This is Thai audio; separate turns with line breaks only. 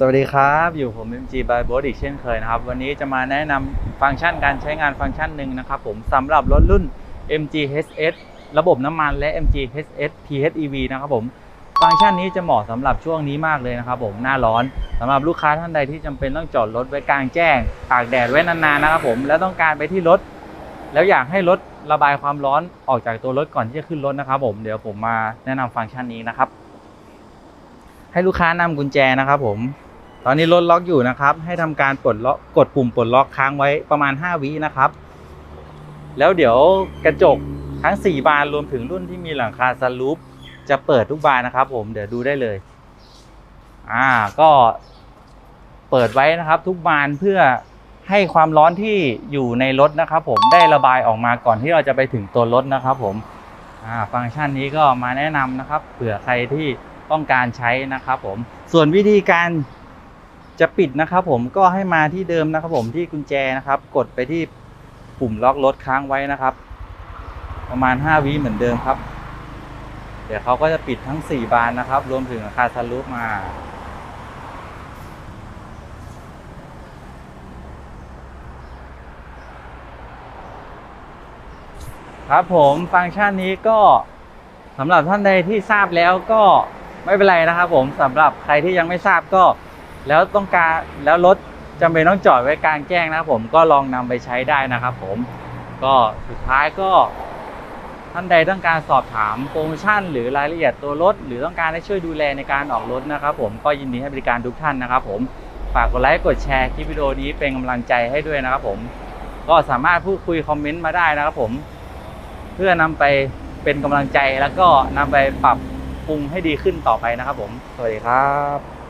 สวัสดีครับ อยู่ผม MG by b o s อีกเช่นเคยนะครับ วันนี้จะมาแนะนำฟังก์ชันการใช้งานฟังก์ชันหนึ่งนะครับผมสำหรับรถรุ่น MG HS ระบบน้ำมันและ MG HS PHEV นะครับผมฟังก์ชันนี้จะเหมาะสำหรับช่วงนี้มากเลยนะครับผมหน้าร้อนสำหรับลูกค้าท่านใดที่จำเป็นต้องจอดรถไว้กลางแจ้งตากแดดไว้นานๆนะครับผมแล้วต้องการไปที่รถ แล้วอยากให้รถระบายความร้อนออกจากตัวรถก่อนที่จะขึ้นรถนะครับผมเดี๋ยวผมมาแนะนำฟังก์ชันนี้นะครับให้ลูกค้านำกุญแจนะครับผม ตอนนี้รถล็อกอยู่นะครับ ให้ทำการปลดล็อกกดปุ่มปลดล็อกค้างไว้ประมาณ 5 วินะครับ แล้วเดี๋ยวกระจกทั้ง 4 บานรวมถึงรุ่นที่มีหลังคาสลูปจะเปิดทุกบานนะครับ ผมเดี๋ยวดูได้เลย อ่าก็เปิดไว้นะครับทุกบานเพื่อให้ความร้อนที่อยู่ในรถนะครับ ผมได้ระบายออกมาก่อนที่เราจะไปถึงตัวรถนะครับ ผมอ่าฟังก์ชันนี้ก็มาแนะนำนะครับเผื่อใครที่ต้องการใช้นะครับ ผมส่วนวิธีการ จะปิดนะครับผมก็ให้มาที่เดิมนะครับผมที่กุญแจนะครับ กดไปที่ปุ่มล็อกรถค้างไว้นะครับ ประมาณ 5วิเหมือนเดิมครับ เดี๋ยวเขาก็จะปิดทั้ง 4 บานนะครับ รวมถึงราคาซันรูฟมาครับผมฟังก์ชันนี้ก็สำหรับท่านใดที่ทราบแล้วก็ไม่เป็นไรนะครับผมสำหรับใครที่ยังไม่ทราบก็ แล้วต้องการแล้วรถจำเป็นต้องจอดไว้กลางแจ้งนะครับผมก็ลองนำไปใช้ได้นะครับผมก็สุดท้ายก็ท่านใดต้องการสอบถามโปรโมชั่น หรือรายละเอียดตัวรถ หรือต้องการให้ช่วยดูแลในการออกรถนะครับผมก็ยินดีให้บริการทุกท่านนะครับผมฝากกดไลค์กดแชร์คลิปวิดีโอนี้เป็นกำลังใจให้ด้วยนะครับผมก็สามารถพูดคุยคอมเมนต์มาได้นะครับผม เพื่อนำไปเป็นกำลังใจแล้วก็นำไปปรับปรุงให้ดีขึ้นต่อไปนะครับผม สวัสดีครับ